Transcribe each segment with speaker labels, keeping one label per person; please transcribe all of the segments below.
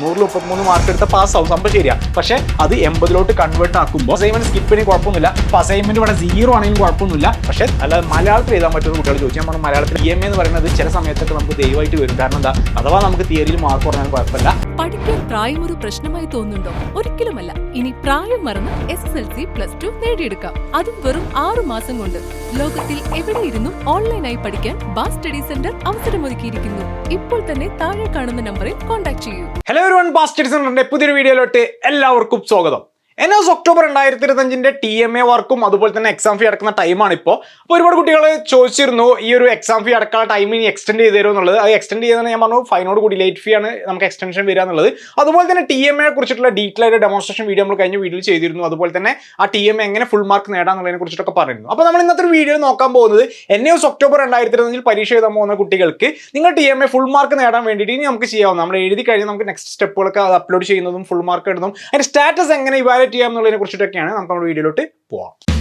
Speaker 1: നൂറിൽ മുപ്പത്തിമൂന്ന് മാർക്ക് എടുത്ത പാസ് ആവും. സംഭവം ശരിയാ. പക്ഷേ അത് എൺപതിലോട്ട് കൺവേർട്ട് ആക്കുമ്പോൾ അസൈൻമെന്റ് സ്കിപ്പിന് കുഴപ്പമൊന്നുമില്ല. അപ്പോൾ അസൈൻമെന്റ് ഇവിടെ സീറോ ആണെങ്കിലും കുഴപ്പമൊന്നുമില്ല. പക്ഷേ അല്ല മലയാളത്തിൽ എഴുതാൻ പറ്റുന്ന കുട്ടികൾ ചോദിച്ചു നമ്മൾ മലയാളത്തിൽ ഇ എം എന്ന് പറയുന്നത് ചില സമയത്തൊക്കെ നമുക്ക് ദയവായിട്ട് വരും. കാരണം എന്താ? അഥവാ നമുക്ക് തിയറിയിൽ മാർക്ക് കുറഞ്ഞാൽ കുഴപ്പമില്ല.
Speaker 2: പഠിക്കാൻ പ്രായം ഒരു പ്രശ്നമായി തോന്നുന്നുണ്ടോ? ഒരിക്കലുമല്ല. ഇനി പ്രായം മറന്ന് S S L C plus two നേടിയെടുക്കാം. അതും വെറും ആറു മാസം കൊണ്ട്. ലോകത്തിൽ എവിടെ എവിടെയിരുന്നും ഓൺലൈനായി പഠിക്കാൻ ബാസ് സ്റ്റഡി സെന്റർ അവസരമൊരുക്കിയിരിക്കുന്നു. ഇപ്പോൾ തന്നെ താഴെ കാണുന്ന നമ്പറിൽ കോൺടാക്ട് ചെയ്യൂ.
Speaker 1: ഹലോ ഒരു വൺ ബാസ്റ്റഡ് സെന്ററിന്റെ പുതിയൊരു വീഡിയോയിലോട്ട് എല്ലാവർക്കും സ്വാഗതം. എൻ എസ് ഒക്ടോബർ രണ്ടായിരത്തി ഇരുപത്തഞ്ചിന്റെ ടി എം എ വർക്കും അതുപോലെ തന്നെ എക്സാം ഫീ അടക്കുന്ന ടൈമാണ് ഇപ്പോൾ അപ്പോൾ ഒരുപാട് കുട്ടികൾ ചോദിച്ചിരുന്നു ഈ ഒരു എക്സാം ഫീ അടക്കാനുള്ള ടൈം ഇനി എക്സ്റ്റെൻഡ് ചെയ്ത് തരുമോ എന്നുള്ളത്? അത് എക്സ്റ്റെൻഡ് ചെയ്യുന്നത് ഞാൻ പറഞ്ഞു ഫൈനോട് കൂടി ലേറ്റ് ഫീ ആണ് നമുക്ക് എക്സ്റ്റൻഷൻ വരിക എന്നുള്ളത്. അതുപോലെ തന്നെ ടി എം എ കുറിച്ചിട്ടുള്ള ഡീറ്റെയിൽ ആയിട്ട് ഡെമോൺസ്ട്രേഷൻ വീഡിയോ നമ്മൾ കഴിഞ്ഞ വീഡിയോയിൽ ചെയ്തിരുന്നു. അതുപോലെ തന്നെ ആ ടി എം എ എങ്ങനെ ഫുൾ മാർക്ക് നേടാന്നുള്ളതിനെ കുറിച്ചിട്ടൊക്കെ പറയുന്നു അപ്പോൾ നമ്മൾ ഇന്നത്തെ വീഡിയോ നോക്കാൻ പോകുന്നത് എൻ എസ് ഒക്ടോബർ രണ്ടായിരത്തി ഇരുപത്തഞ്ചിൽ പരീക്ഷ എഴുതാൻ പോകുന്ന കുട്ടികൾക്ക് നിങ്ങൾ T M A full mark നേടാൻ വേണ്ടിയിട്ട് ഇനി നമുക്ക് ചെയ്യാവുന്ന നമ്മൾ എഴുതി കഴിഞ്ഞാൽ നമുക്ക് നെക്സ്റ്റ് സ്റ്റെപ്പുകളൊക്കെ അത് അപ്ലോഡ് ചെയ്യുന്നതും ഫുൾ മാർക്ക് ഇടുന്നതും അതിന്റെ സ്റ്റാറ്റസ് എങ്ങനെ ഇവാലുവേറ്റ് ചെയ്യാം എന്നുള്ളതിനെ കുറിച്ചിട്ടൊക്കെയാണ് നമുക്ക് നമ്മുടെ വീഡിയോയിലോട്ട് പോവാം.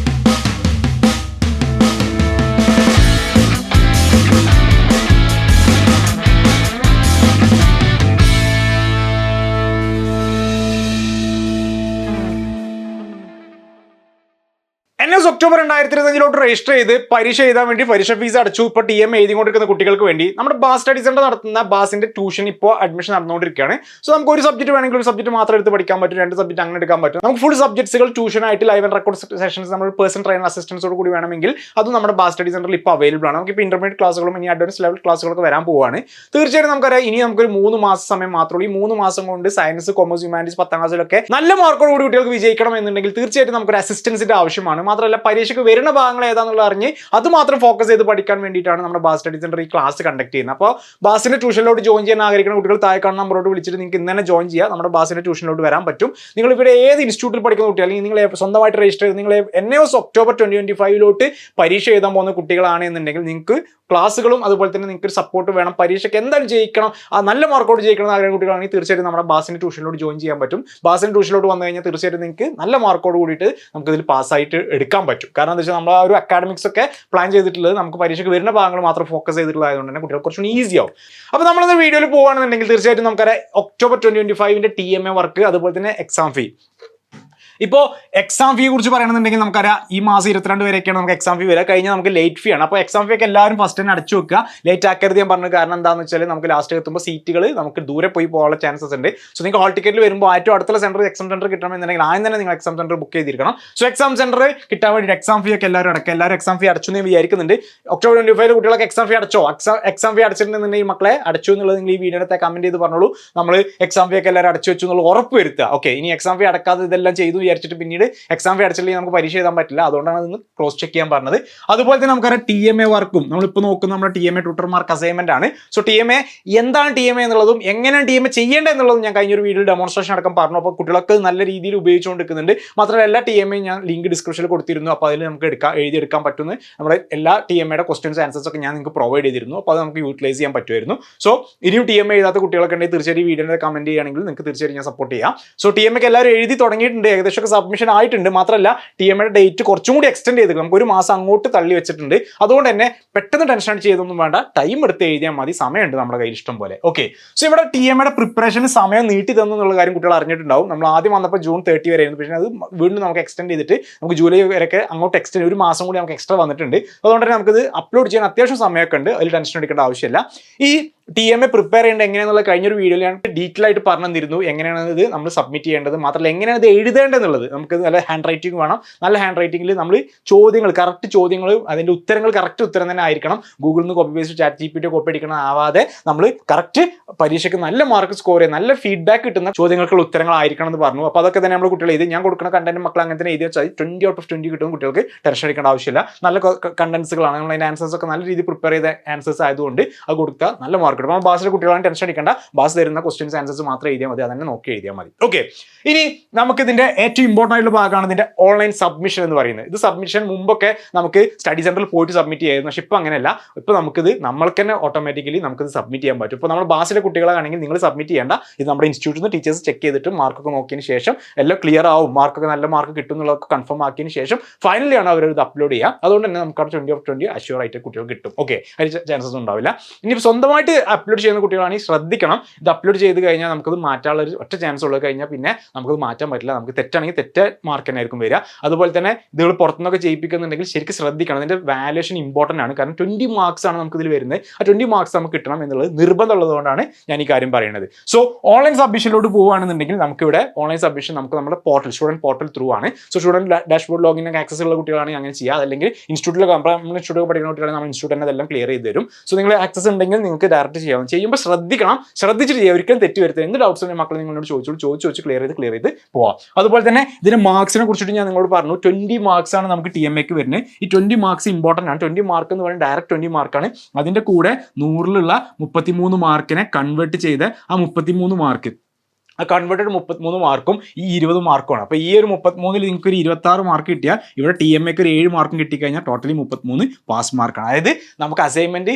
Speaker 1: എൻ ഒക്ടോബർ രണ്ടായിരത്തി ഇരുപത്തഞ്ചിലോട്ട് രജിസ്റ്റർ ചെയ്ത് പരീക്ഷ എഴുതാൻ വേണ്ടി പരീക്ഷ ഫീസ് അടച്ചു. ഇപ്പോൾ ടി എം എഴുതിക്കൊണ്ടിരിക്കുന്ന കുട്ടികൾക്ക് വേണ്ടി നമ്മുടെ ബാസ് സ്റ്റഡി സെന്റർ നടത്തുന്ന ബാസിന്റെ ട്യൂഷൻ ഇപ്പോൾ അഡ്മിഷൻ നടന്നുകൊണ്ടിരിക്കുകയാണ്. സോ നമുക്ക് ഒരു സബ്ജക്ട് വേണമെങ്കിൽ ഒരു സബ്ജക്ട് മാത്രം എടുത്ത് പഠിക്കാൻ പറ്റും. രണ്ട് സബ്ജക്ട് അങ്ങനെ എടുക്കാൻ പറ്റും. നമുക്ക് ഫുൾ സബ്ജക്ട്സുകൾ ട്യൂഷൻ ആയിട്ട് ലൈവ് ആൻഡ് റെക്കോർഡ് സെഷൻസ് നമ്മൾ പേഴ്സൺ ട്രെയിനർ അസിസ്റ്റൻസോട് കൂടി വേണമെങ്കിൽ അത് നമ്മുടെ ബാസ് സ്റ്റഡി സെന്ററിൽ ഇപ്പോൾ അവൈലബിൾ ആണ്. നമുക്ക് ഇപ്പോൾ ഇന്റർമീഡിയറ്റ് ക്ലാസ്സുകളും ഇനി അഡ്വാൻസ് ലെവൽ ക്ലാസ്സുകളൊക്കെ വരാൻ പോവുകയാണ് തീർച്ചയായിട്ടും നമുക്കറിയാം ഇനി നമുക്കൊരു മൂന്ന് മാസം സമയം മാത്രമേ ഈ മൂന്ന് മാസം കൊണ്ട് സയൻസ് കോമേഴ്സ് ഹ്യൂമാനിറ്റീസ് പത്താം ക്ലാസ്സിലൊക്കെ നല്ല മാർക്കോട് കൂടി കുട്ടികൾക്ക് വിജയിക്കണം എന്നുണ്ടെങ്കിൽ തീർച്ചയായിട്ടും നമുക്കൊരു അസിസ്റ്റൻസിന്റെ ആവശ്യമാണ്. മാത്രമല്ല പരീക്ഷയ്ക്ക് വരുന്ന ഭാഗങ്ങൾ ഏതാണെന്നുള്ള അറിഞ്ഞ് അത് മാത്രം ഫോക്കസ് ചെയ്ത് പഠിക്കാൻ വേണ്ടിയിട്ടാണ് നമ്മുടെ ബാസ് സ്റ്റഡി സെന്റർ ഈ ക്ലാസ് കണ്ടക്ട് ചെയ്യുന്നത്. അപ്പോൾ ബാസിന്റെ ട്യൂഷനിലോട്ട് ജോയിൻ ചെയ്യാൻ ആഗ്രഹിക്കുന്ന കുട്ടികൾ താഴെ കാണുന്ന നമ്പറോട് വിളിച്ചിട്ട് നിങ്ങൾക്ക് ഇന്ന് തന്നെ ജോയിൻ ചെയ്യാം. നമ്മുടെ ബാസിന്റെ ട്യൂഷനിലോട്ട് വരാൻ പറ്റും. നിങ്ങൾ ഇവിടെ ഏത് ഇൻസ്റ്റിറ്റ്യൂട്ടിൽ പഠിക്കുന്ന കുട്ടി അല്ലെങ്കിൽ നിങ്ങൾ സ്വന്തമായിട്ട് രജിസ്റ്റർ ചെയ്ത് നിങ്ങൾ N S October twenty twenty ഫൈവിലോട്ട് പരീക്ഷ എഴുതാൻ പോകുന്ന കുട്ടികളാണ് എന്നുണ്ടെങ്കിൽ നിങ്ങൾക്ക് ക്ലാസ്സുകളും അതുപോലെ തന്നെ നിങ്ങൾക്ക് ഒരു സപ്പോർട്ട് വേണം. പരീക്ഷയ്ക്ക് എന്തായാലും ജയിക്കണം ആ നല്ല മാർക്കോട് ജയിക്കണം എന്ന് ആഗ്രഹം കുട്ടികളാണെങ്കിൽ തീർച്ചയായിട്ടും നമ്മുടെ ബാസിന്റെ ട്യൂഷനിലോട്ട് ജോയിൻ ചെയ്യാൻ പറ്റും. ബാസിന്റെ ട്യൂഷനിലോട്ട് വന്നു കഴിഞ്ഞാൽ തീർച്ചയായിട്ടും നിങ്ങൾക്ക് നല്ല മാർക്കോട് കൂടിയിട്ട് നമുക്ക് ഇതിൽ പാസ്സായിട്ട് എടുക്കാൻ പറ്റും. കാരണം എന്താ വെച്ചാൽ നമ്മൾ ആ ഒരു അക്കാഡമിക്സ് ഒക്കെ പ്ലാൻ ചെയ്തിട്ടുള്ളത് നമുക്ക് പരീക്ഷയ്ക്ക് വരുന്ന ഭാഗങ്ങൾ മാത്രം ഫോക്കസ് ചെയ്തിട്ടുള്ളതായതുകൊണ്ട് തന്നെ കുട്ടികൾ കുറച്ചുകൂടി ഈസി ആവും. അപ്പോൾ നമ്മളിന്ന് വീഡിയോയിൽ പോകുകയാണെന്നുണ്ടെങ്കിൽ തീർച്ചയായിട്ടും നമുക്കറിയാം ഒക്ടോബർ ട്വന്റി ട്വന്റി ഫൈവിന്റെ ടി എം എ വർക്ക് അതുപോലെ തന്നെ എക്സാം ഫീ ഇപ്പോൾ എക്സാം ഫീയെ കുറിച്ച് പറയണമെന്നുണ്ടെങ്കിൽ നമുക്കറിയാം ഈ മാസം ഇരുപത്തിരണ്ട് വരെയൊക്കെയാണ് നമുക്ക് എക്സാം ഫീ വരിക. കഴിഞ്ഞാൽ നമുക്ക് ലേറ്റ് ഫീ ആണ്. അപ്പോൾ എക്സാം ഫീ ഒക്കെ എല്ലാവരും ഫസ്റ്റ് തന്നെ അടച്ചു വെക്കുക. ലേറ്റ് ആക്കരുത് ഞാൻ പറഞ്ഞത് കാരണം എന്താണെന്ന് വെച്ചാൽ നമുക്ക് ലാസ്റ്റ് എത്തുമ്പോൾ സീറ്റുകൾ നമുക്ക് ദൂരെ പോയി പോകാനുള്ള ചാൻസസ് ഉണ്ട്. സോ നിങ്ങൾക്ക് ഹോൾ ടിക്കറ്റിൽ വരുമ്പോൾ ഏറ്റവും അടുത്തുള്ള സെന്റർ എക്സാം സെന്റർ കിട്ടണമെന്നുണ്ടെങ്കിൽ ആദ്യം തന്നെ നിങ്ങൾ എക്സാം സെന്റർ ബുക്ക് ചെയ്തിരിക്കണം. സോ എക്സാം സെന്റർ കിട്ടാൻ വേണ്ടി എക്സാം ഫീ ഒക്കെ എല്ലാവരും അടക്കുക. എല്ലാവരും എക്സാം ഫീ അടച്ചു എന്ന് വിചാരിക്കുന്നുണ്ട്. ഒക്ടോബർ ട്വന്റി ഫൈവ് കുട്ടികളൊക്കെ എക്സാം ഫീ അടച്ചോ? എക്സാം ഫീ അടച്ചിട്ടുണ്ടെന്നുണ്ടെങ്കിൽ മക്കളെ അടച്ചു എന്നുള്ളത് നിങ്ങൾ ഈ വീഡിയോത്തെ കമന്റ് ചെയ്ത് പറഞ്ഞോളൂ. നമ്മൾ എക്സാം ഫീ ഒക്കെ എല്ലാവരും അടച്ചു വെച്ചു എന്നുള്ള ഉറപ്പ് വരുത്തുക. ഓക്കെ ഇനി എക്സാം ഫീ അടക്കാതെ ഇതെല്ലാം ചെയ്തു വിചാരിച്ചിട്ട് പിന്നീട് എക്സാം അടച്ചില്ലെങ്കിൽ നമുക്ക് പരീക്ഷ എഴുതാൻ പറ്റില്ല. അതുകൊണ്ടാണ് അതൊന്ന് ക്രോസ് ചെക്ക് ചെയ്യാൻ പറഞ്ഞത്. അതുപോലെ തന്നെ നമുക്കറിയാം ടി എം എ വർക്കും നമ്മളിപ്പോൾ നോക്കുന്ന നമ്മുടെ ടി എം എ ട്യൂട്ടർമാർക്ക് അസൈൻമെന്റ് ആണ്. സോ ടി എം എ എന്താണ് ടി എം എ എന്നുള്ളതും എങ്ങനെയാണ് ടി എം എ ചെയ്യേണ്ടത് എന്നുള്ളതും ഞാൻ കഴിഞ്ഞൊരു വീഡിയോ ഡെമോൺസ്ട്രേഷൻ അടക്കം പറഞ്ഞു. അപ്പോൾ കുട്ടികളൊക്കെ നല്ല രീതിയിൽ ഉപയോഗിച്ചുകൊണ്ടിരിക്കുന്നുണ്ട്. മാത്രമല്ല എല്ലാ ടി എം എ ഞാൻ ലിങ്ക് ഡിസ്ക്രിപ്ഷനിൽ കൊടുത്തിരുന്നു. അപ്പോൾ അതിൽ നമുക്ക് എടുക്കാം എഴുതിയെടുക്കാൻ പറ്റുന്ന നമ്മുടെ എല്ലാ ടി എം എയുടെ ക്വസ്റ്റ്യൻസ് ആൻസേഴ്സ് ഒക്കെ ഞാൻ നിങ്ങൾക്ക് പ്രൊവൈഡ് ചെയ്തിരുന്നു. അപ്പോൾ അത് നമുക്ക് യൂട്ടിലൈസ് ചെയ്യാൻ പറ്റുമായിരുന്നു. സോ ഇനിയും ടി എം എ എഴുതാത്ത കുട്ടികളൊക്കെ ഉണ്ടെങ്കിൽ തീർച്ചയായും വീഡിയോയുടെ കമന്റ് ചെയ്യുകയാണെങ്കിൽ നിങ്ങൾക്ക് തീർച്ചയായും ഞാൻ സപ്പോർട്ട് ചെയ്യാം. സോ ടി എം എക്ക് എല്ലാവരും എഴുതി തുടങ്ങിയിട്ടുണ്ട്. ഏകദേശം ഒക്കെ സബ്മിഷൻ ആയിട്ടുണ്ട്. മാത്രമല്ല ടി എം എയുടെ ഡേറ്റ് കുറച്ചും കൂടി എക്സ്റ്റെൻഡ് ചെയ്ത് നമുക്ക് ഒരു മാസം അങ്ങോട്ട് തള്ളി വെച്ചിട്ടുണ്ട്. അതുകൊണ്ട് തന്നെ പെട്ടെന്ന് ടെൻഷൻ അടിച്ച് ചെയ്തൊന്നും വേണ്ട. ടൈം എടുത്ത് എഴുതിയാൽ മതി. സമയമുണ്ട് നമ്മുടെ കയ്യിൽ ഇഷ്ടം പോലെ. ഓക്കെ സോ ഇവിടെ ടി എം എയുടെ പ്രിപ്പറേഷന് സമയം നീട്ടി തന്നു എന്നുള്ള കാര്യം കുട്ടികൾ അറിഞ്ഞിട്ടുണ്ടാവും. നമ്മൾ ആദ്യം വന്നപ്പോൾ ജൂൺ തേർട്ടി വരെ ആയിരുന്നു. പക്ഷേ അത് വീണ്ടും നമുക്ക് എക്സ്റ്റെൻഡ് ചെയ്തിട്ട് നമുക്ക് ജൂലൈ വരെയൊക്കെ അങ്ങോട്ട് എക്സ്റ്റെൻഡ് ഒരു മാസം കൂടി നമുക്ക് എക്സ്ട്രാ വന്നിട്ടുണ്ട്. അതുകൊണ്ട് തന്നെ നമുക്കിത് അപ്ലോഡ് ചെയ്യാൻ അത്യാവശ്യം സമയമൊക്കെ ഉണ്ട്. അതിൽ ടെൻഷൻ എടുക്കേണ്ട ആവശ്യമില്ല. ഈ ടി എം എ പ്രിപ്പയർ ചെയ്യേണ്ടത് എങ്ങനെയാണെന്നുള്ള കഴിഞ്ഞൊരു വീഡിയോയിൽ ഞാൻ ഡീറ്റെയിൽ ആയിട്ട് പറഞ്ഞു തന്നിരുന്നു എങ്ങനെയാണ് ഇത് നമ്മൾ സബ്മിറ്റ് ചെയ്യേണ്ടത് മാത്രമല്ല എങ്ങനെയാണ് ഇത് എഴുതേണ്ടതെന്നുള്ളത്. നമുക്ക് നല്ല ഹാൻഡ് റൈറ്റിംഗ് വേണം. നല്ല ഹാൻഡ് റൈറ്റിംഗിൽ നമ്മൾ ചോദ്യങ്ങൾ കറക്റ്റ് ചോദ്യങ്ങൾ അതിന്റെ ഉത്തരങ്ങൾ കറക്റ്റ് ഉത്തരം തന്നെ ആയിരിക്കണം. ഗൂഗിളിൽ നിന്ന് copy paste chat G P T copy അടിക്കണം ആവാതെ നമ്മൾ കറക്റ്റ് പരീക്ഷയ്ക്ക് നല്ല മാർക്ക് സ്കോർ ചെയ്യുക നല്ല ഫീഡ്ബാക്ക് കിട്ടുന്ന ചോദ്യങ്ങൾക്കുള്ള ഉത്തരങ്ങളായിരിക്കണം എന്ന് പറഞ്ഞു. അപ്പോൾ അതൊക്കെ തന്നെ നമ്മൾ കുട്ടികൾ എഴുതി ഞാൻ കൊടുക്കുന്ന കണ്ടന്റ് മക്കൾ അങ്ങനെ തന്നെ എഴുതി വെച്ചാൽ ട്വന്റി ഔട്ട് ഓഫ് ട്വന്റി കിട്ടും കുട്ടികൾക്ക് ടെൻഷൻ അടിക്കേണ്ട ആവശ്യമില്ല. നല്ല കണ്ടൻസുകളാണ് നമ്മൾ അതിന്റെ ആൻസേഴ്സ് ഒക്കെ നല്ല രീതിയിൽ പ്രിപ്പയർ ചെയ്ത ആൻസേഴ്സ് ആയതുകൊണ്ട് അത് കൊടുത്താൽ നല്ല മാർക്ക് കിട്ടും അപ്പോൾ ബാസിലെ കുട്ടികളാണ് ടെൻഷൻ അടിക്കേണ്ട. ബാസ് തരുന്ന ക്വസ്റ്റ്യൻസ് ആൻസേഴ്സ് മാത്രം എഴുതിയാൽ മതി. അതന്നെ നോക്കി എഴുതിയാൽ മതി. ഓക്കെ ഇനി നമുക്ക് ഇതിന്റെ ഏറ്റവും ഇമ്പോർട്ടന്റ് ആയിട്ടുള്ള ഭാഗമാണ് ഇതിന്റെ ഓൺലൈൻ സബ്മിഷൻ എന്ന് പറയുന്നത്. ഇത് സബ്മിഷൻ മുമ്പൊക്കെ നമുക്ക് സ്റ്റഡി സെന്ററിൽ പോയിട്ട് സബ്മിറ്റ് ചെയ്യായിരുന്നു. പക്ഷെ ഇപ്പം അങ്ങനെയല്ല. ഇപ്പോൾ നമുക്കിത് നമ്മൾക്ക് തന്നെ ഓട്ടോമാറ്റിക്കലി നമുക്കിത് സബ്മിറ്റ് ചെയ്യാൻ പറ്റും. ഇപ്പോൾ നമ്മൾ ബാസിലെ കുട്ടികളാണെങ്കിൽ നിങ്ങൾ സബ്മിറ്റ് ചെയ്യേണ്ട. ഇത് നമ്മുടെ ഇൻസ്റ്റിറ്റ്യൂട്ടിൽ നിന്ന് ടീച്ചേഴ്സ് ചെക്ക് ചെയ്തിട്ട് മാർക്കൊക്കെ നോക്കിയതിന് ശേഷം എല്ലാം ക്ലിയർ ആവും. മാർക്കൊക്കെ നല്ല മാർക്ക് കിട്ടും എന്നുള്ളതൊക്കെ കൺഫേം ആക്കിയതിന് ശേഷം ഫൈനലി ആണ് അവർ ഇത് അപ്ലോഡ് ചെയ്യുക. അതുകൊണ്ട് തന്നെ നമുക്ക് ട്വന്റി ഓഫ് ട്വന്റി അഷ്യൂർ ആയിട്ട് കുട്ടികൾ കിട്ടും. ഓക്കെ അതിന് ചാൻസസ് ഉണ്ടാവില്ല. ഇനി സ്വന്തമായിട്ട് അപ്ലോഡ് ചെയ്യുന്ന കുട്ടികളാണെങ്കിൽ ശ്രദ്ധിക്കണം. ഇത് അപ്ലോഡ് ചെയ്ത് കഴിഞ്ഞാൽ നമുക്കത് മാറ്റാനുള്ള ഒരു ഒറ്റ ചാൻസ് ഉള്ളത് കഴിഞ്ഞാൽ പിന്നെ നമുക്കത് മാറ്റാൻ പറ്റില്ല. നമുക്ക് തെറ്റാണെങ്കിൽ തെറ്റ മാർക്ക് തന്നെ ആയിരിക്കും വരിക. അതുപോലെ തന്നെ ഇതുകൾ പുറത്തുനിന്നൊക്കെ ചെയ്യിപ്പിക്കുന്നുണ്ടെങ്കിൽ ശരിക്കും ശ്രദ്ധിക്കണം. അതിന്റെ വാല്യുവേഷൻ ഇമ്പോർട്ടന്റ് ആണ്. കാരണം ട്വന്റി മാർക്സ് ആണ് നമുക്കിതിൽ വരുന്നത്. ആ ട്വന്റി മാർക്സ് നമുക്ക് കിട്ടണം എന്നുള്ളത് നിർബന്ധമുള്ളതുകൊണ്ടാണ് ഞാൻ ഈ കാര്യം പറയുന്നത്. സോ ഓൺലൈൻ സബ്മിഷനിലോട്ട് പോവുകയാണെന്നുണ്ടെങ്കിൽ നമുക്കിവിടെ ഓൺലൈൻ സബ്മിഷൻ നമുക്ക് നമ്മുടെ പോർട്ടൽ സ്റ്റുഡന്റ് പോർട്ടൽ ത്രൂ ആണ്. So student dashboard login access ഉള്ള കുട്ടികളാണെങ്കിൽ അങ്ങനെ ചെയ്യുക അല്ലെങ്കിൽ ഇൻസ്റ്റിറ്റ്യൂട്ടിൽ നമ്മൾ ഇൻസ്റ്റിറ്റ്യൂട്ട് പഠിക്കുന്ന കുട്ടികളാണ് നമ്മൾ ഇൻസ്റ്റിറ്റ്യൂട്ട് അതെല്ലാം ക്ലിയർ ചെയ്ത് തരും. സോ നിങ്ങൾ ആക്സസ് ഉണ്ടെങ്കിൽ നിങ്ങൾക്ക് ഡയറക്റ്റ് ചെയ്യാം. ചെയ്യുമ്പോൾ ശ്രദ്ധിക്കണം. ശ്രദ്ധിച്ചിട്ട് ചെയ്യുക ഒരിക്കലും തെറ്റ് വരുത്തുക എന്ത് ഡൗട്ട്സ് ഉണ്ടെങ്കിൽ മക്കൾ നിങ്ങളോട് ചോദിച്ചോളൂ. ചോദിച്ചു ചോദിച്ച് ക്ലിയർ ചെയ്ത് ക്ലിയർ ചെയ്ത് പോവാം. അതുപോലെ തന്നെ ഇതിന് മാർക്സിനെ കുറിച്ചിട്ട് ഞാൻ നിങ്ങളോട് പറഞ്ഞു. ട്വന്റി മാർക്സ് ആണ് നമുക്ക് ടി എം എക്ക് വരുന്നത്. ഈ ട്വന്റി മാർക്സ് ഇമ്പോർട്ടന്റ് ആണ്. ട്വന്റി മാർക്ക് എന്ന് പറയുന്നത് ഡയറക്റ്റ് ട്വന്റി മാർക്കാണ് അതിന്റെ കൂടെ നൂറിലുള്ള മുപ്പത്തിമൂന്ന് മാർക്കിനെ കൺവേർട്ട് ചെയ്ത് ആ മുപ്പത്തിമൂന്ന് മാർക്ക് ആ കൺവേർട്ടഡ് മുപ്പത്തിമൂന്ന് മാർക്കും ഈ ഇരുപത് മാർക്കുമാണ് അപ്പോൾ ഈ ഒരു മുപ്പത്തിമൂന്നിൽ നിങ്ങൾക്ക് ഒരു ഇരുപത്തി ആറ് മാർക്ക് കിട്ടിയാൽ ഇവിടെ ടി എം എക്ക് ഒരു ഏഴ് മാർക്കും കിട്ടിക്കഴിഞ്ഞാൽ ടോട്ടലി മുപ്പത്തിമൂന്ന് പാസ് മാർക്കാണ് അതായത് നമുക്ക് അസൈൻമെന്റ്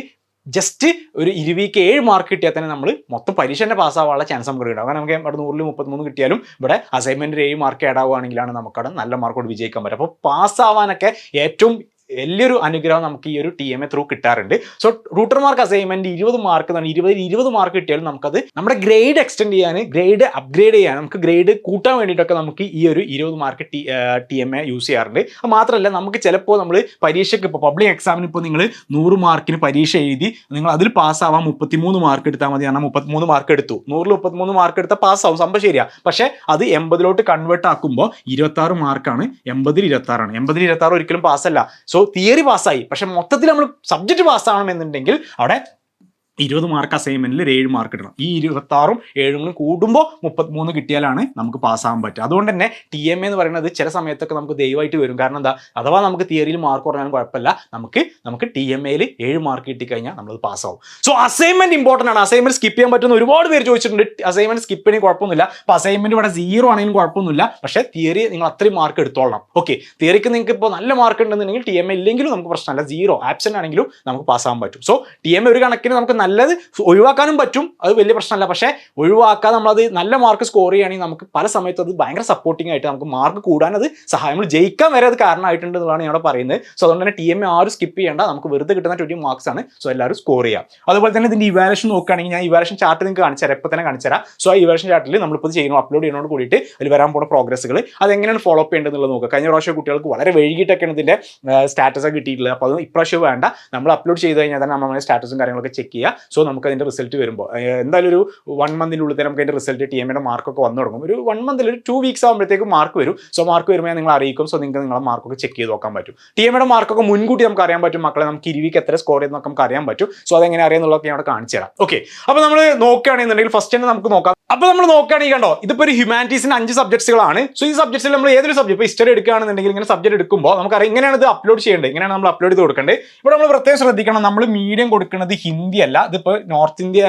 Speaker 1: ജസ്റ്റ് ഒരു ഇരുവിക്ക് ഏഴ് മാർക്ക് കിട്ടിയാൽ തന്നെ നമ്മൾ മൊത്തം പരീക്ഷ തന്നെ പാസ്സാവാനുള്ള ചാൻസ് നമുക്ക് ഉണ്ടാവും കാരണം നമുക്ക് അവിടെ നൂറിൽ മുപ്പത്തിമൂന്ന് കിട്ടിയാലും ഇവിടെ അസൈൻമെന്റിൽ ഏഴ് മാർക്ക് ആഡ് ആവുകയാണെങ്കിലാണ് നമുക്കവിടെ നല്ല മാർക്കോട് വിജയിക്കാൻ പറ്റും അപ്പോൾ പാസ്സാവാനൊക്കെ ഏറ്റവും വലിയൊരു അനുഗ്രഹം നമുക്ക് ഈ ഒരു ടി എം എ ത്രൂ കിട്ടാറുണ്ട്. സോ റൂട്ടർ മാർക്ക് അസൈൻമെന്റ് ഇരുപത് മാർക്ക് എന്നാണ് ഇരുപതിൽ ഇരുപത് മാർക്ക് കിട്ടിയാലും നമുക്കത് നമ്മുടെ ഗ്രേഡ് എക്സ്റ്റെൻഡ് ചെയ്യാൻ ഗ്രേഡ് അപ്ഗ്രേഡ് ചെയ്യാൻ നമുക്ക് ഗ്രേഡ് കൂട്ടാൻ വേണ്ടിയിട്ടൊക്കെ നമുക്ക് ഈ ഒരു ഇരുപത് mark T T M A use ചെയ്യാറുണ്ട്. അത് മാത്രമല്ല നമുക്ക് ചിലപ്പോൾ നമ്മൾ പരീക്ഷയ്ക്ക് ഇപ്പോൾ പബ്ലിക് എക്സാമിന് ഇപ്പോൾ നിങ്ങൾ നൂറ് മാർക്കിന് പരീക്ഷ എഴുതി നിങ്ങൾ അതിൽ പാസ്സാവാൻ മുപ്പത്തിമൂന്ന് മാർക്ക് എടുത്താൽ മതി കാരണം മുപ്പത്തിമൂന്ന് മാർക്ക് എടുത്തു. നൂറിൽ മുപ്പത്തിമൂന്ന് മാർക്ക് എടുത്താൽ പാസ്സാവും സംഭവം ശരിയാ. പക്ഷേ അത് എൺപതിലോട്ട് കൺവേർട്ട് ആക്കുമ്പോൾ ഇരുപത്തി ആറ് മാർക്കാണ് എൺപതിൽ ഇരുപത്തി ആറാണ് എൺപതിൽ ഇരുപത്തി ആറ് ഒരിക്കലും പാസ്സല്ല സോ തിയറി പാസ്സായി പക്ഷെ മൊത്തത്തിൽ നമ്മൾ സബ്ജക്റ്റ് പാസ്സാവണമെന്നുണ്ടെങ്കിൽ അവിടെ ഇരുപത് മാർക്ക് അസൈൻമെന്റിൽ ഒരു ഏഴ് മാർക്ക് ഇടണം. ഈ ഇരുപത്തി ആറും ഏഴും കൂടുമ്പോൾ മുപ്പത്തിമൂന്ന് കിട്ടിയാലാണ് നമുക്ക് പാസ്സാകാൻ പറ്റുക. അതുകൊണ്ട് തന്നെ ടി എം എന്ന് പറയുന്നത് ചില സമയത്തൊക്കെ നമുക്ക് ദയവായിട്ട് വരും. കാരണം എന്താ? അഥവാ നമുക്ക് തിയറിയിൽ മാർക്ക് കുറഞ്ഞാലും കുഴപ്പമില്ല. നമുക്ക് നമുക്ക് ടി എം എയിൽ ഏഴ് മാർക്ക് കിട്ടിക്കഴിഞ്ഞാൽ നമ്മൾ പാസ്സാവും സോ അസൈൻമെന്റ് ഇമ്പോർട്ടന്റ് ആണ്. അസൈൻമെന്റ് സ്കിപ്പ് ചെയ്യാൻ പറ്റുന്ന ഒരുപാട് പേര് ചോദിച്ചിട്ടുണ്ട്. അസൈൻമെന്റ് സ്കിപ്പ് ചെയ്യണമെങ്കിൽ കുഴപ്പമൊന്നുമില്ല. അപ്പോൾ അസൈൻമെന്റ് ഇവിടെ സീറോ ആണെങ്കിലും കുഴപ്പമൊന്നുമില്ല. പക്ഷേ തിയറി നിങ്ങൾ അത്രയും മാർക്ക് എടുത്തോളണം. ഓക്കെ തിയറിക്ക് നിങ്ങൾക്ക് ഇപ്പോൾ നല്ല മാർക്ക് ഉണ്ടെന്നുണ്ടെങ്കിൽ ടി എം എ ഇല്ലെങ്കിലും നമുക്ക് പ്രശ്നമല്ല. സീറോ ആബ്സെന്റ് ആണെങ്കിലും നമുക്ക് പാസ്സാകാൻ പറ്റും. സോ ടി എം ഒരു കണക്കിന് നമുക്ക് നല്ലത് ഒഴിവാക്കാനും പറ്റും. അത് വലിയ പ്രശ്നമല്ല. പക്ഷേ ഒഴിവാക്കാതെ നമ്മളത് നല്ല മാർക്ക് സ്കോർ ചെയ്യുകയാണെങ്കിൽ നമുക്ക് പല സമയത്തും അത് ഭയങ്കര സപ്പോർട്ടിംഗ് ആയിട്ട് നമുക്ക് മാർക്ക് കൂടാൻ അത് സഹായം. നമ്മൾ ജയിക്കാൻ വരെ അത് കാരണമായിട്ടുണ്ട് എന്നുള്ളതാണ് ഞാൻ പറയുന്നത്. സോ അതുകൊണ്ട് തന്നെ ടി എം ആരും സ്കിപ്പ് ചെയ്യേണ്ട. നമുക്ക് വെറുതെ കിട്ടുന്ന ട്വന്റി മാർക്സ് ആണ്. സോ എല്ലാവരും സ്കോർ ചെയ്യാം. അതുപോലെ തന്നെ ഇതിന്റെ ഇവാലേഷൻ നോക്കുകയാണെങ്കിൽ ഞാൻ ഇവാലേഷൻ ചാർട്ട് നിങ്ങൾക്ക് കാണിച്ചു തരാം. ഇപ്പോൾ തന്നെ കാണിച്ചു തരാം. സോ ആ ഇവാലേഷൻ ചാർട്ടിൽ നമ്മളിപ്പോൾ ചെയ്യുന്നു. അപ്ലോഡ് ചെയ്യുന്നതോട് കൂടിയിട്ട് അതിൽ വരാൻ പോകുന്ന പ്രോഗ്രസ്സുകൾ അതെങ്ങനെയാണ് ഫോളോ അപ്പ് ചെയ്യേണ്ടതെന്നുള്ളത് നോക്കുക. കഴിഞ്ഞ പ്രാവശ്യം കുട്ടികൾക്ക് വളരെ വൈകിട്ടൊക്കെയാണ് ഇതിന്റെ സ്റ്റാറ്റസ് കിട്ടിയിട്ടുള്ളത്. അപ്പോൾ അത് ഇപ്രാവശ്യം വേണ്ട. നമ്മൾ അപ്ലോഡ് ചെയ്ത് കഴിഞ്ഞാൽ തന്നെ നമ്മൾ സ്റ്റാറ്റസും കാര്യങ്ങളൊക്കെ ചെക്ക് ചെയ്യുക. സോ നമുക്ക് അതിന്റെ റിസൾട്ട് വരുമ്പോൾ എന്തായാലും ഒരു വൺ മന്തിന്റെ ഉള്ളിൽ തന്നെ നമുക്ക് അതിന്റെ റിസൾട്ട് ടി എമ്മിന്റെ മാർക്കൊക്കെ വന്നു തുടങ്ങും. ഒരു വൺ മന്തിൽ ഒരു ടു വീക്സ് ആകുമ്പോഴത്തേക്കും മാർക്ക് വരും. സോ മാർക്ക് വരുമ്പോൾ നിങ്ങൾ അറിയിക്കും. സോ നിങ്ങൾക്ക് നിങ്ങളെ മാർക്കൊക്കെ ചെക്ക് ചെയ്ത് നോക്കാൻ പറ്റും. ടി എമ്മിയുടെ മാർക്കൊക്കെ മുൻകൂട്ടി നമുക്ക് അറിയാൻ പറ്റും. മക്കളെ നമുക്ക് ഇരുവിക്ക് എത്ര സ്കോർ ചെയ്തെന്നൊക്കെ നമുക്ക് അറിയാൻ പറ്റും. സോ അതെങ്ങനെ അറിയാന്നുള്ളതൊക്കെ ഞാൻ അവിടെ കാണിച്ചു തരാം. ഓക്കെ അപ്പോൾ നമ്മൾ നോക്കുകയാണെന്നുണ്ടെങ്കിൽ ഫസ്റ്റ് തന്നെ നമുക്ക് നോക്കാം. അപ്പോൾ നമ്മൾ നോക്കുകയാണെങ്കിൽ കണ്ടോ ഇതിപ്പോൾ ഒരു ഹ്യൂമാനിറ്റീസിന് അഞ്ച് സബ്ജക്ട്സുകളാണ് സോ ഈ സബ്ജക്ട്സിൽ നമ്മൾ ഏതൊരു സബ്ജക്ട് ഇപ്പോൾ ഹിസ്റ്ററി എടുക്കുകയാണെന്നുണ്ടെങ്കിൽ ഇങ്ങനെ സബ്ജക്ട് എടുക്കുമ്പോൾ നമുക്കറിയാം ഇങ്ങനെയാണ് ഇത് അപ്ലോഡ് ചെയ്യേണ്ടത്. ഇങ്ങനെയാണ് നമ്മൾ അപ്ലോഡ് ചെയ്ത് കൊടുക്കേണ്ടത്. ഇവിടെ നമ്മൾ പ്രത്യേകം ശ്രദ്ധിക്കണം നമ്മൾ മീഡിയം കൊടുക്കുന്നത് ഹിന്ദി അല്ല ഇതിപ്പോൾ north India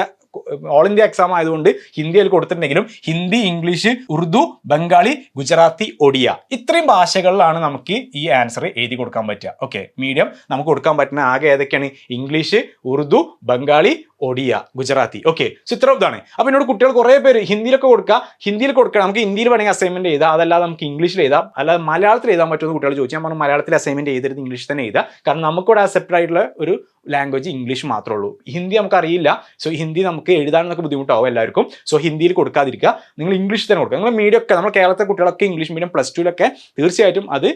Speaker 1: all India exam ആയതുകൊണ്ട് ഹിന്ദിയിൽ കൊടുത്തിട്ടുണ്ടെങ്കിലും ഹിന്ദി ഇംഗ്ലീഷ് ഉറുദു ബംഗാളി ഗുജറാത്തി ഒഡിയ ഇത്രയും ഭാഷകളിലാണ് നമുക്ക് ഈ ആൻസർ എഴുതി കൊടുക്കാൻ പറ്റുക. ഓക്കെ മീഡിയം നമുക്ക് കൊടുക്കാൻ പറ്റുന്ന ആകെ ഏതൊക്കെയാണ്? English Urdu Bengali Odia Gujarati. Okay so ഇതാണ്. അപ്പോൾ എന്നോട് കുട്ടികൾ കുറേ പേര് ഹിന്ദിയിലൊക്കെ കൊടുക്കുക ഹിന്ദിയിൽ കൊടുക്കുക. നമുക്ക് ഹിന്ദിയിൽ വേണമെങ്കിൽ അസൈൻമെന്റ് എഴുതാം. അതല്ലാതെ നമുക്ക് ഇംഗ്ലീഷിൽ എഴുതാം. അല്ലാതെ മലയാളത്തിൽ എഴുതാൻ പറ്റുമെന്ന് കുട്ടികൾ ചോദിച്ചു. ഞാൻ പറഞ്ഞു മലയാളത്തിൽ അസൈൻമെന്റ് ചെയ്തിരുന്ന ഇംഗ്ലീഷ് തന്നെ എഴുതാം കാരണം നമുക്കിവിടെ അക്സെപ്റ്റ് ആയിട്ടുള്ള ഒരു ലാംഗ്വേജ് ഇംഗ്ലീഷ് മാത്രമേ ഉള്ളൂ. ഹിന്ദി നമുക്കറിയില്ല. സോ ഹിന്ദി നമുക്ക് എഴുതാനൊക്കെ ബുദ്ധിമുട്ടാവും എല്ലാവർക്കും. സോ ഹിന്ദിയിൽ കൊടുക്കാതിരിക്കുക. നിങ്ങൾ ഇംഗ്ലീഷ് തന്നെ കൊടുക്കുക. നിങ്ങൾ മീഡിയം ഒക്കെ നമ്മൾ കേരളത്തെ കുട്ടികളൊക്കെ ഇംഗ്ലീഷ് മീഡിയം പ്ലസ് ടുവിലൊക്കെ തീർച്ചയായിട്ടും അത്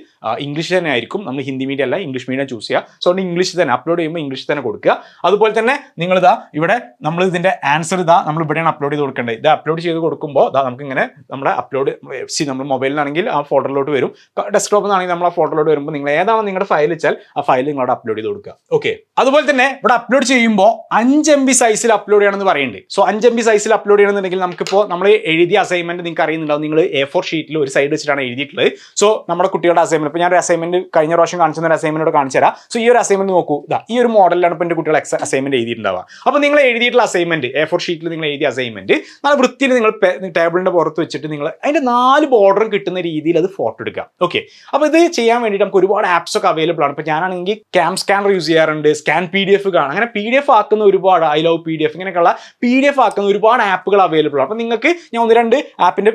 Speaker 1: ഇംഗ്ലീഷ് തന്നെ ആയിരിക്കും. നമ്മൾ ഹിന്ദി മീഡിയം അല്ല ഇംഗ്ലീഷ് മീഡിയം ചൂസ് ചെയ്യുക. സോ അതുകൊണ്ട് ഇംഗ്ലീഷ് തന്നെ അപ്ലോഡ് ചെയ്യുമ്പോൾ ഇംഗ്ലീഷ് തന്നെ കൊടുക്കുക. അതുപോലെ തന്നെ നിങ്ങൾ ഇതാ ഇവിടെ നമ്മൾ ഇതിന്റെ ആൻസർ ഇതാ നമ്മൾ ഇവിടെയാണ് അപ്ലോഡ് ചെയ്ത് കൊടുക്കേണ്ടത്. ഇത് അപ്ലോഡ് ചെയ്ത് കൊടുക്കുമ്പോൾ ഇതാ നമുക്ക് ഇങ്ങനെ നമ്മുടെ അപ്ലോഡ് സി നമ്മൾ മൊബൈലിലാണെങ്കിൽ ആ ഫോട്ടോയിലോട്ട് വരും. ഡെസ്ക്ടോപ്പിൽ നിന്നാണെങ്കിൽ നമ്മൾ ആ ഫോട്ടോയിലോട്ട് വരുമ്പോൾ നിങ്ങൾ ഏതാണ് നിങ്ങളുടെ ഫയൽ വെച്ചാൽ ആ ഫയൽ നിങ്ങളവിടെ അപ്ലോഡ് ചെയ്ത് കൊടുക്കുക. ഓക്കെ അതുപോലെ തന്നെ ഇവിടെ അപ്ലോഡ് ചെയ്യുമ്പോൾ അഞ്ച് എം ബി സൈസിൽ അപ്ലോഡ് ചെയ്യണമെന്ന് പറയുന്നുണ്ട്. സോ അഞ്ച് എം ബി സൈസിൽ അപ്ലോഡ് ചെയ്യണമെന്നുണ്ടെങ്കിൽ നമുക്കിപ്പോൾ നമ്മൾ എഴുതിയ അസൈൻമെന്റ് നിങ്ങൾക്ക് അറിയുന്നുണ്ടാവും. നിങ്ങൾ എ ഫോർ ഷീറ്റിൽ ഒരു സൈഡ് വെച്ചിട്ടാണ് എഴുതിയിട്ടുള്ളത്. സോ നമ്മുടെ കുട്ടികളുടെ അസൈൻമെന്റ് ഇപ്പോൾ ഞാൻ ഒരു അസൈൻമെന്റ് കഴിഞ്ഞ പ്രാവശ്യം കാണിച്ചു ഒരു അസൈൻമെന്റ് കാണിച്ചു തരാം സോ ഈ ഒരു അസൈൻമെന്റ് നോക്കൂ. ഇതാ ഈ ഒരു മോഡലിലാണ് ഇപ്പോൾ എന്റെ കുട്ടികൾ അസൈൻമെന്റ് എഴുതിയിട്ടുണ്ടാവുക. അപ്പോൾ നിങ്ങൾ എഴുതിയിട്ടുള്ള അസൈൻമെന്റ് എ ഫോർ ഷീറ്റിൽ നിങ്ങൾ എഴുതിയ അസൈൻമെന്റ് നല്ല വൃത്തിയിൽ നിങ്ങൾ ടേബിളിന്റെ പുറത്ത് വെച്ചിട്ട് നിങ്ങൾ അതിന്റെ നാല് ബോർഡറും കിട്ടുന്ന രീതിയിൽ അത് ഫോട്ടോ എടുക്കുക. ഓക്കെ അപ്പോൾ ഇത് ചെയ്യാൻ വേണ്ടിയിട്ട് നമുക്ക് ഒരുപാട് ആപ്സ് ഒക്കെ അവൈലബിൾ ആണ്. ഇപ്പോൾ ഞാനാണെങ്കിൽ ക്യാം സ്കാനർ യൂസ് ചെയ്യാറുണ്ട് സ്കാൻ പി ഡി എഫ് കാണാം. അങ്ങനെ പി ഡി എഫ് ആക്കുന്ന ഒരുപാട് I love P D F ഇങ്ങനെയൊക്കെയുള്ള പി ഡി എഫ് ആക്കുന്ന ഒരുപാട് ആപ്പുകൾ അവൈലബിൾ ആണ്. അപ്പോൾ നിങ്ങൾക്ക് ഞാൻ ഒന്ന് രണ്ട് ആപ്പിന്റെ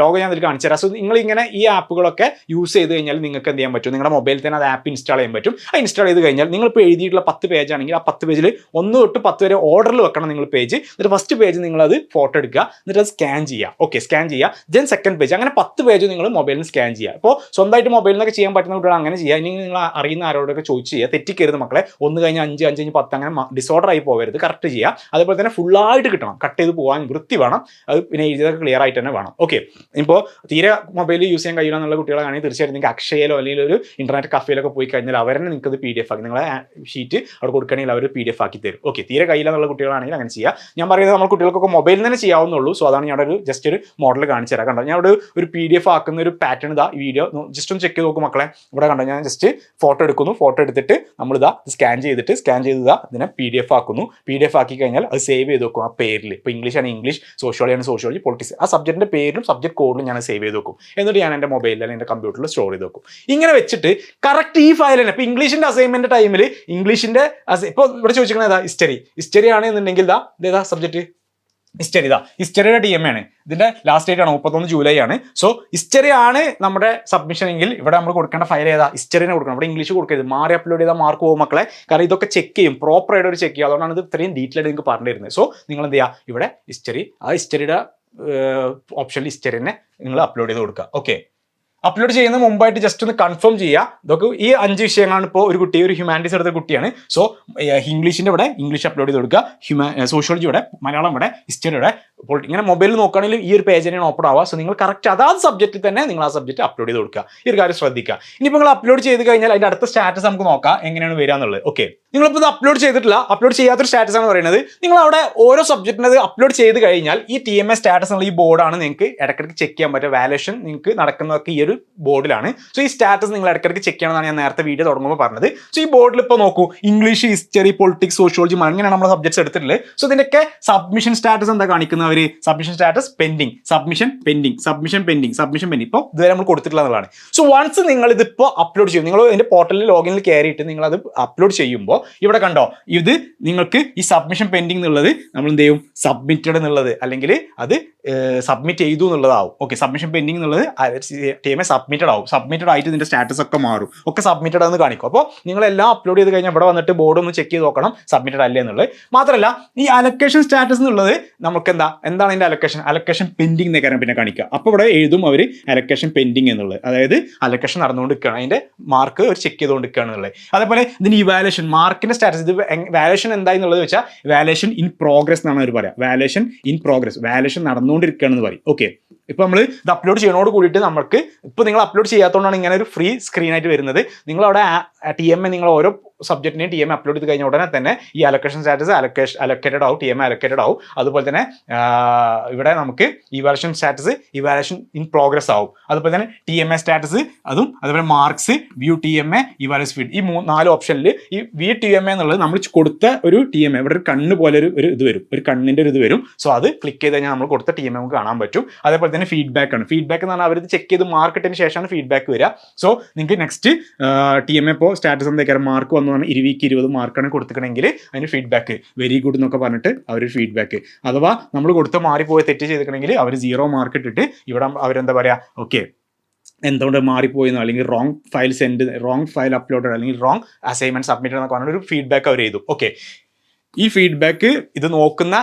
Speaker 1: ലോഗോ ഞാൻ അതിൽ കാണിച്ചു തരാം. സോ നിങ്ങൾ ഇങ്ങനെ ഈ ആപ്പുകളൊക്കെ യൂസ് ചെയ്ത് കഴിഞ്ഞാൽ നിങ്ങൾക്ക് എന്ത് ചെയ്യാൻ പറ്റും? നിങ്ങളുടെ മൊബൈലിൽ തന്നെ അത് ആപ്പ് ഇൻസ്റ്റാൾ ചെയ്യാൻ പറ്റും. ആ ഇൻസ്റ്റാൾ ചെയ്ത് കഴിഞ്ഞാൽ നിങ്ങൾ ഇപ്പോൾ എഴുതിയിട്ടുള്ള പത്ത് പേജ് ആണെങ്കിൽ ആ പത്ത് പേജിൽ ഒന്ന് തൊട്ട് പത്ത് വരെ ഓർഡറിൽ വെക്കണം നിങ്ങൾ പേജ് എന്നിട്ട് ഫസ്റ്റ് പേജ് നിങ്ങൾ അത് ഫോട്ടോ എടുക്കുക. എന്നിട്ട് അത് സ്കാൻ ചെയ്യുക. ഓക്കെ സ്കാൻ ചെയ്യുക. ദെൻ സെക്കൻഡ് പേജ് അങ്ങനെ പത്ത് പേജ് നിങ്ങൾ മൊബൈലിൽ സ്കാൻ ചെയ്യുക. അപ്പോൾ സ്വന്തമായിട്ട് മൊബൈലിൽ നിന്നൊക്കെ ചെയ്യാൻ പറ്റുന്ന കുട്ടികൾ അങ്ങനെ ചെയ്യുക ഇനി നിങ്ങൾ അറിയുന്ന ആരോടൊക്കെ ചോദിച്ച് ചെയ്യുക തെറ്റിക്കരുത് മക്കളെ. ഒന്ന് കഴിഞ്ഞ് അഞ്ച് അഞ്ച് കഴിഞ്ഞ് പത്ത് അങ്ങനെ ഡിസോർഡർ ആയി പോകരുത്. കറക്റ്റ് ചെയ്യുക. അതേപോലെ തന്നെ ഫുള്ളായിട്ട് കിട്ടണം. കട്ട് ചെയ്ത് പോകാൻ വൃത്തി വേണം. അത് പിന്നെ എഴുതിയതൊക്കെ ക്ലിയർ ആയിട്ട് തന്നെ വേണം. ഓക്കെ ഇപ്പോൾ തീരെ മൊബൈൽ യൂസ് ചെയ്യാൻ കഴിയില്ല എന്നുള്ള കുട്ടികളാണെങ്കിൽ തീർച്ചയായിട്ടും നിങ്ങൾക്ക് അക്ഷയയിലോ അല്ലെങ്കിൽ ഒരു ഇന്റർനെറ്റ് കഫയിലൊക്കെ പോയി കഴിഞ്ഞാൽ അവരെ നിങ്ങൾക്ക് ഇത് പി ഡി എഫ് ആക്കി നിങ്ങളെ ഷീറ്റ് അവിടെ കൊടുക്കണമെങ്കിൽ അവർ പി ഡി എഫ് ആക്കി തരും. ഓക്കെ തീരെ കയ്യില്ല എന്നുള്ള കുട്ടികളാണെങ്കിൽ അങ്ങനെ ചെയ്യാം. ഞാൻ പറയുന്നത് നമ്മൾ കുട്ടികൾക്കൊക്കെ മൊബൈലിൽ തന്നെ ചെയ്യാവുന്നുള്ളൂ സോ അതാണ് ഞാൻ ഒരു ജസ്റ്റ് ഒരു മോഡൽ കാണിച്ചു തരാം. കണ്ടോ? ഞാൻ ഒരു പി ഡി എഫ് ആക്കുന്ന ഒരു പാറ്റേൺ ഇതാ ഈ വീഡിയോ ജസ്റ്റ് ഒന്ന് ചെക്ക് നോക്കും മക്കളെ. ഇവിടെ കണ്ടോ? ഞാൻ ജസ്റ്റ് ഫോട്ടോ എടുക്കുന്നു. ഫോട്ടോ എടുത്തിട്ട് നമ്മളിതാ സ്കാൻ ചെയ്തിട്ട് സ്കാൻ ചെയ്തതാ ഇതാ ഇതിനെ പി ഡി എഫ് ആക്കുന്നു. പി ഡി എഫ് ആക്കി കഴിഞ്ഞാൽ അത് സേവ് ചെയ്ത് വെക്കും ആ പേരിൽ ഇപ്പോൾ ഇംഗ്ലീഷ് ആണ് ഇംഗ്ലീഷ് സോഷ്യോളജി ആണ് സോഷ്യോളജി പൊളിറ്റിക്സ് ആ സബ്ജക്റ്റിന്റെ പേരിലും സബ്ജക്ട് കോഡിലും ഞാൻ സേവ് ചെയ്ത് വെക്കും. എന്നിട്ട് ഞാൻ എന്റെ മൊബൈലിൽ അല്ലെങ്കിൽ എന്റെ കമ്പ്യൂട്ടറിൽ സ്റ്റോർ ചെയ്ത് വെക്കും. ഇങ്ങനെ വെച്ചിട്ട് കറക്റ്റ് ഈ ഫയൽ തന്നെ. ഇപ്പോൾ ഇംഗ്ലീഷിന്റെ അസൈൻമെന്റ് ടൈമിൽ ഇംഗ്ലീഷിന്റെ ഇപ്പോൾ ഇവിടെ ചോദിച്ചിരിക്കുന്നത് ഏതാ? ഹിസ്റ്ററി ഹിസ്റ്ററി ആണെന്നുണ്ടെങ്കിൽ ഇതാ ഇതേതാ സബ്ജക്റ്റ് ഹിസ്റ്ററി ഇതാ. ഹിസ്റ്ററിയുടെ ഡി എം ആണ്. ഇതിന്റെ ലാസ്റ്റ് ഡേറ്റ് ആണ് മുപ്പത്തൊന്ന് ജൂലൈ ആണ്. സോ ഹിസ്റ്ററി ആണ് നമ്മുടെ സബ്മിഷൻ എങ്കിൽ ഇവിടെ നമ്മൾ കൊടുക്കേണ്ട ഫയൽ ഏതാ? ഹിസ്റ്ററിനെ കൊടുക്കണം. ഇവിടെ ഇംഗ്ലീഷ് കൊടുക്കരുത്. മാറി അപ്ലോഡ് ചെയ്താൽ മാർക്ക് പോകും മക്കളെ. കാരണം ഇതൊക്കെ ചെക്ക് ചെയ്യും. പ്രോപ്പർ ആയിട്ട് ഒരു ചെക്ക് ചെയ്യും. അതുകൊണ്ടാണ് ഇത് ഇത്രയും ഡീറ്റെയിൽ നിങ്ങൾക്ക് പറഞ്ഞു തരുന്നത് സോ നിങ്ങൾ എന്ത് ചെയ്യുക? ഇവിടെ ഹിസ്റ്ററി ആ ഹിസ്റ്ററിയുടെ ഓപ്ഷനിൽ ഹിസ്റ്ററിനെ നിങ്ങൾ അപ്ലോഡ് ചെയ്ത് കൊടുക്കുക. ഓക്കെ അപ്ലോഡ് ചെയ്യുന്ന മുമ്പായിട്ട് ജസ്റ്റ് ഒന്ന് കൺഫേം ചെയ്യുക. ഇതൊക്കെ ഈ അഞ്ച് വിഷയങ്ങളാണ് ഇപ്പോൾ ഒരു കുട്ടി ഒരു ഹ്യൂമാനിറ്റീസ് എടുത്ത കുട്ടിയാണ്. സോ ഇംഗ്ലീഷിന്റെ ഇവിടെ ഇംഗ്ലീഷ് അപ്ലോഡ് ചെയ്ത് കൊടുക്കുക. ഹ്യൂമാ സോഷ്യോളജി ഇവിടെ മലയാളം ഇവിടെ ഹിസ്റ്ററി ഇവിടെ. അപ്പോൾ ഇങ്ങനെ മൊബൈലിൽ നോക്കുകയാണെങ്കിൽ ഈ ഒരു പേജ് തന്നെയാണ് ഓപ്പൺ ആവുക. സോ നിങ്ങൾ കറക്റ്റ് അതാത് സബ്ജക്റ്റിൽ തന്നെ നിങ്ങൾ ആ സബ്ജക്റ്റ് അപ്ലോഡ് ചെയ്ത് കൊടുക്കുക. ഈ ഒരു കാര്യം ശ്രദ്ധിക്കുക. ഇനിയിപ്പോൾ നിങ്ങൾ അപ്ലോഡ് ചെയ്ത് കഴിഞ്ഞാൽ അതിന്റെ അടുത്ത സ്റ്റാറ്റസ് നമുക്ക് നോക്കാം. എങ്ങനെയാണ് വരിക എന്നുള്ളത്. ഓക്കെ നിങ്ങളിപ്പോൾ ഇത് അപ്ലോഡ് ചെയ്തിട്ടില്ല അപ്ലോഡ് ചെയ്യാത്തൊരു സ്റ്റാറ്റസ് ആണ് പറയുന്നത്. നിങ്ങൾ അവിടെ ഓരോ സബ്ജക്റ്റിനത് അപ്ലോഡ് ചെയ്ത് കഴിഞ്ഞാൽ ഈ ടി എം എ സ്റ്റാറ്റസ് എന്നുള്ള ഈ ബോർഡാണ് നിങ്ങൾക്ക് ഇടയ്ക്കിടയ്ക്ക് ചെക്ക് ചെയ്യാൻ പറ്റുക. വാലേഷൻ നിങ്ങൾക്ക് നടക്കുന്നതൊക്കെ ഈ ഒരു ബോർഡിലാണ് സോ ഈ സ്റ്റാറ്റസ് നിങ്ങൾ ഇടയ്ക്കിടയ്ക്ക് ചെക്ക് ചെയ്യണമെന്നാണ് ഞാൻ നേരത്തെ വീഡിയോ തുടങ്ങുമ്പോൾ പറഞ്ഞത്. സോ ഈ ബോർഡിൽ ഇപ്പോൾ നോക്കൂ. ഇംഗ്ലീഷ് ഹിസ്റ്ററി പൊളിറ്റിക്സ് സോഷ്യോളജി അങ്ങനെയാണ് നമ്മൾ സബ്ജക്ട്സ് എടുത്തിട്ടുള്ളത്. സോ ഇതിനൊക്കെ സബ്മിഷൻ സ്റ്റാറ്റസ് എന്താ കാണിക്കുന്നവർ submission status pending submission pending submission pending submission pending ഇപ്പോൾ ഇതുവരെ നമ്മൾ കൊടുത്തിട്ടുള്ളതാണ് സോ വൺസ് നിങ്ങൾ ഇതിപ്പോൾ അപ്ലോഡ് ചെയ്യും. നിങ്ങൾ ഇതിന്റെ പോർട്ടലിൽ ലോഗിനിൽ കയറിയിട്ട് നിങ്ങൾ അത് അപ്ലോഡ് ചെയ്യുമ്പോൾ ഇവിടെ കണ്ടോ? ഇത് നിങ്ങൾക്ക് ഈ സബ്മിഷൻ പെൻഡിങ് എന്നുള്ളത് നമ്മൾ എന്ത് ചെയ്യും? സബ്മിറ്റഡ് എന്നുള്ളത്. അല്ലെങ്കിൽ അത് സബ്മിറ്റ് ചെയ്തു എന്നുള്ളതാവും. ഓക്കെ സബ്മിഷൻ പെൻഡിങ് എന്നുള്ളത് ടീമെ സബ്മിറ്റഡ് ആവും. സബ്മിറ്റഡ് ആയിട്ട് ഇതിന്റെ സ്റ്റാറ്റസ് ഒക്കെ മാറും. ഒക്കെ സബ്മിറ്റഡ് ആണെന്ന് കാണിക്കും. അപ്പോൾ നിങ്ങളെല്ലാം അപ്ലോഡ് ചെയ്ത് കഴിഞ്ഞാൽ ഇവിടെ വന്നിട്ട് ബോർഡ് ഒന്ന് ചെക്ക് ചെയ്ത് നോക്കണം സബ്മിറ്റഡ് അല്ലേ എന്നുള്ളത്. മാത്രമല്ല ഈ അലക്കേഷൻ സ്റ്റാറ്റസ് എന്നുള്ളത് നമുക്ക് എന്താ? എന്താണ് അതിന്റെ അലക്കേഷൻ അലക്കേഷൻ പെൻഡിങ് എന്നൊക്കെ പിന്നെ കാണിക്കുക. അപ്പോൾ ഇവിടെ എഴുതും അവർ അലക്കേഷൻ പെൻഡിങ് എന്നുള്ളത്. അതായത് അലക്കേഷൻ നടന്നുകൊണ്ടിരിക്കുകയാണ്. അതിന്റെ മാർക്ക് ഒരു ചെക്ക് ചെയ്തുകൊണ്ട് എന്നുള്ളത്. അതേപോലെ ഇതിന് ഇവാലുവേഷൻ മാർക്കിന്റെ സ്റ്റാറ്റസ് ഇത് വാലേഷൻ എന്താ എന്നുള്ളത് വെച്ചാൽ വാലേഷൻ ഇൻ പ്രോഗ്രസ് എന്നാണ് അവർ പറയാം. വാലേഷൻ ഇൻ പ്രോഗ്രസ് വാലേഷൻ നടന്നുകൊണ്ടിരിക്കുകയാണെന്ന് പറയും. ഓക്കെ ഇപ്പൊ നമ്മൾ ഇത് അപ്ലോഡ് ചെയ്യണോട് കൂടിയിട്ട് നമുക്ക് ഇപ്പൊ നിങ്ങൾ അപ്ലോഡ് ചെയ്യാത്തതുകൊണ്ടാണ് ഇങ്ങനെ ഒരു ഫ്രീ സ്ക്രീൻ ആയിട്ട് വരുന്നത്. നിങ്ങൾ അവിടെ ടി എം എ നിങ്ങൾ ഓരോ സബ്ജക്റ്റിനെയും ടി എം അപ്ലോഡ് ചെയ്ത് കഴിഞ്ഞ ഉടനെ തന്നെ ഈ അലൊക്കേഷൻ സ്റ്റാറ്റസ് അലൊക്കേഷൻ അലൊക്കേറ്റഡ് ആവും ടി എം അലൊക്കേറ്റഡ് ആവും. അതുപോലെ തന്നെ ഇവിടെ നമുക്ക് evaluation status evaluation in progress ആവും. അതുപോലെ തന്നെ ടി എം എ സ്റ്റാറ്റസ് അതും അതുപോലെ marks view T M A evaluation feed ഈ മൂന്ന് നാല് ഓപ്ഷനിൽ ഈ വി ടി എം എ എന്നുള്ളത് നമ്മൾ കൊടുത്ത ഒരു ടി എം എ ഇവിടെ ഒരു കണ്ണ് പോലെ ഒരു ഒരു ഇത് വരും. ഒരു കണ്ണിന്റെ ഒരു ഇത് വരും. സോ അത് ക്ലിക്ക് ചെയ്ത് കഴിഞ്ഞാൽ നമ്മൾ കൊടുത്ത ടി എം എ നമുക്ക് കാണാൻ പറ്റും. അതേപോലെ തന്നെ ഫീഡ്ബാക്ക് ആണ്. ഫീഡ്ബാക്ക് എന്ന് പറഞ്ഞാൽ അവർ ചെക്ക് ചെയ്ത് മാർക്കറ്റിന് ശേഷമാണ് ഫീഡ്ബാക്ക് വരിക. സോ നിങ്ങൾക്ക് നെക്സ്റ്റ് ടി എം എ ഇപ്പോൾ സ്റ്റാറ്റസ് എന്തൊക്കെയാണ് മാർക്ക് വന്നു പറഞ്ഞാൽ ഇരുവിക്ക് ഇരുപത് മാർക്കാണ് കൊടുത്തിക്കണമെങ്കിൽ അതിന് ഫീഡ്ബാക്ക് വെരി ഗുഡ് എന്നൊക്കെ പറഞ്ഞിട്ട് അവർ ഫീഡ്ബാക്ക് അഥവാ നമ്മൾ കൊടുത്ത മാറിപ്പോയി തെറ്റ് ചെയ്തിട്ടുണ്ടെങ്കിൽ അവർ സീറോ മാർക്ക് ഇട്ടിട്ട് ഇവിടെ അവരെന്താ പറയുക ഓക്കെ എന്തുകൊണ്ട് മാറിപ്പോയെന്നോ അല്ലെങ്കിൽ wrong file send wrong file upload അല്ലെങ്കിൽ റോങ് അസൈൻമെന്റ് സബ്മിറ്റ് എന്നൊക്കെ പറഞ്ഞ ഒരു ഫീഡ്ബാക്ക് അവർ ചെയ്തു. ഓക്കെ ഈ ഫീഡ്ബാക്ക് ഇത് നോക്കുന്ന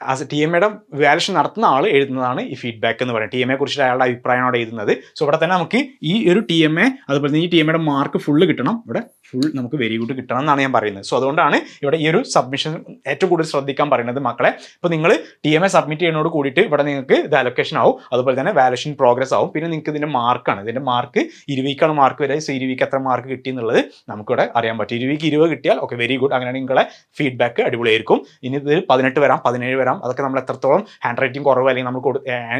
Speaker 1: ആസ് ടി എം എയുടെ വാലേഷൻ നടത്തുന്ന ആൾ എഴുതുന്നതാണ് ഈ ഫീഡ്ബാക്ക് എന്ന് പറയുന്നത്. ടി എം എ കുറിച്ച് അയാളുടെ അഭിപ്രായമാണ് എഴുതുന്നത്. സോ ഇവിടെ തന്നെ നമുക്ക് ഈ ഒരു ടി എം എ അതുപോലെ തന്നെ ഈ ടി എം എയുടെ മാർക്ക് ഫുള്ള് കിട്ടണം. ഇവിടെ ഫുൾ നമുക്ക് വെരി ഗുഡ് കിട്ടണം എന്നാണ് ഞാൻ പറയുന്നത്. സോ അതുകൊണ്ടാണ് ഇവിടെ ഈ ഒരു സബ്മിഷൻ ഏറ്റവും കൂടുതൽ ശ്രദ്ധിക്കാൻ പറയുന്നത് മക്കളെ. ഇപ്പോൾ നിങ്ങൾ ടി എം എ സബ്മിറ്റ് ചെയ്യുന്നതോട് കൂടിയിട്ട് ഇവിടെ നിങ്ങൾക്ക് ഇത് അലൊക്കേഷൻ ആവും. അതുപോലെ തന്നെ വാലേഷൻ പ്രോഗ്രസ് ആവും. പിന്നെ നിങ്ങൾക്ക് ഇതിന്റെ മാർക്കാണ് ഇതിന്റെ മാർക്ക് ഇരുവിക്കാണ് മാർക്ക് വരെ സോ ഇരുവിക്ക് എത്ര മാർക്ക് കിട്ടി എന്നുള്ളത് നമുക്കിവിടെ അറിയാൻ പറ്റും. ഇരുവിക്ക് ഇരുപത് കിട്ടിയാൽ ഓക്കെ വെരി ഗുഡ് അങ്ങനെയാണെങ്കിൽ നിങ്ങളെ ഫീഡ്ബാക്ക് അടിപൊളിയായിരിക്കും. ഇനി ഇത് പതിനെട്ട് വരാം. പതിനേഴ് വരാം. അതൊക്കെ നമ്മൾ എത്രത്തോളം ഹാൻഡ് റൈറ്റിംഗ് കുറവ് അല്ലെങ്കിൽ നമ്മൾ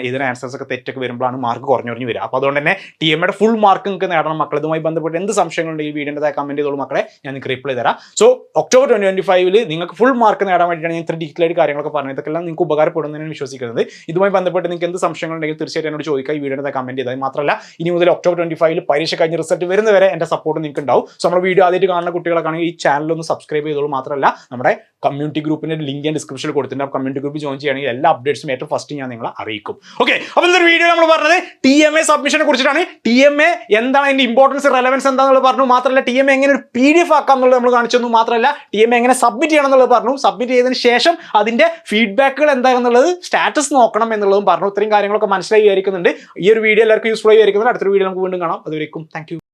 Speaker 1: ഇതിന് ആൻസേഴ്സ് ഒക്കെ തെറ്റൊക്കെ വരുമ്പോഴാണ് മാർക്ക് കുറഞ്ഞു കുറഞ്ഞു വരിക. അപ്പോൾ അതുകൊണ്ട് തന്നെ ടി എമ്മയുടെ ഫുൾ മാർക്ക് നിങ്ങൾക്ക് നേടണം മക്കൾ ഇതുമായി ബന്ധപ്പെട്ട് എന്ത് സംശയങ്ങളുണ്ടെങ്കിൽ വീഡിയോന്റെ കമന്റ് ചെയ്തോളൂ മക്കളെ. ഞാൻ നിങ്ങൾക്ക് റിപ്ലൈ തരാം. സോ ഒക്ടോബർ ട്വന്റി ട്വന്റി ഫൈവിൽ നിങ്ങൾക്ക് ഫുൾ മാർക്ക് നേടാൻ വേണ്ടിയിട്ടാണ് ഞാൻ ഇത്ര ഡീറ്റെയിൽ കാര്യങ്ങളൊക്കെ പറഞ്ഞത്. ഇതൊക്കെല്ലാം നിങ്ങൾക്ക് ഉപകാരപ്പെടുന്നതിനാണ് വിശ്വസിക്കുന്നത്. ഇതുമായി ബന്ധപ്പെട്ട് നിങ്ങൾക്ക് എന്ത് സംശയങ്ങളുണ്ടെങ്കിൽ തീർച്ചയായിട്ടും എന്നോട് ചോദിക്കുക. ഈ വീഡിയോ കമന്റ് ചെയ്താൽ മാത്രമല്ല ഇനി മുതൽ ഒക്ടോബർ ട്വന്റി ഫൈവിൽ പരീക്ഷ കഴിഞ്ഞ് റിസൾട്ട് വരുന്നവരെ എന്റെ സപ്പോർട്ട് നിങ്ങൾക്ക് ഉണ്ടാവും. സോ നമ്മുടെ വീഡിയോ ആദ്യമായിട്ട് കാണുന്ന കുട്ടികളൊക്കെ ഈ ചാനൽ ഒന്ന് സബ്സ്ക്രൈബ് ചെയ്തോളൂ. മാത്രമല്ല നമ്മുടെ കമ്മ്യൂണിറ്റി ഗ്രൂപ്പിന്റെ ലിങ്ക് ഞാൻ ഡിസ്ക്രിപ്ഷനിൽ കൊടുത്തിട്ടുണ്ട്. ആ കമ്മ്യൂണിറ്റി ഗ്രൂപ്പ് ജോയിൻ ചെയ്യുകയാണെങ്കിൽ എല്ലാ അപ്ഡേറ്റ്സും ഏറ്റവും ഫസ്റ്റ് ഞാൻ നിങ്ങളെ അറിയിക്കും. ഓക്കെ അപ്പോൾ ഇന്നൊരു വീഡിയോ നമ്മൾ പറഞ്ഞത് ടി എം എ സബ്മിഷനെ കുറിച്ചിട്ടാണ്. ടി എം എ എന്താണ് അതിന്റെ ഇമ്പോർട്ടൻസ് റെലവൻസ് എന്താണെന്നുള്ളത് പറഞ്ഞു. മാത്രമല്ല ടി എം എ എങ്ങനെ ഒരു പി ഡി എഫ് ആക്കാം എന്നുള്ളത് നമ്മൾ കാണിച്ചു തന്നു. മാത്രമല്ല ടി എം എങ്ങനെ സബ്മിറ്റ് ചെയ്യണം എന്നുള്ളത് പറഞ്ഞു. സബ്മിറ്റ് ചെയ്തതിന് ശേഷം അതിന്റെ ഫീഡ്ബാക്കുകൾ എന്താണെന്നുള്ളത് സ്റ്റാറ്റസ് നോക്കണം എന്നുള്ളതും പറഞ്ഞു. ഇത്രയും കാര്യങ്ങളൊക്കെ മനസ്സിലായി വിചാരിക്കുന്നുണ്ട്. ഈ ഒരു വീഡിയോ എല്ലാവർക്കും യൂസ്ഫുൾ ആയി വിചാരിക്കുന്നുണ്ട്. അടുത്തൊരു വീഡിയോ നമുക്ക് വീണ്ടും കാണാം. അതുവരേക്കും താങ്ക്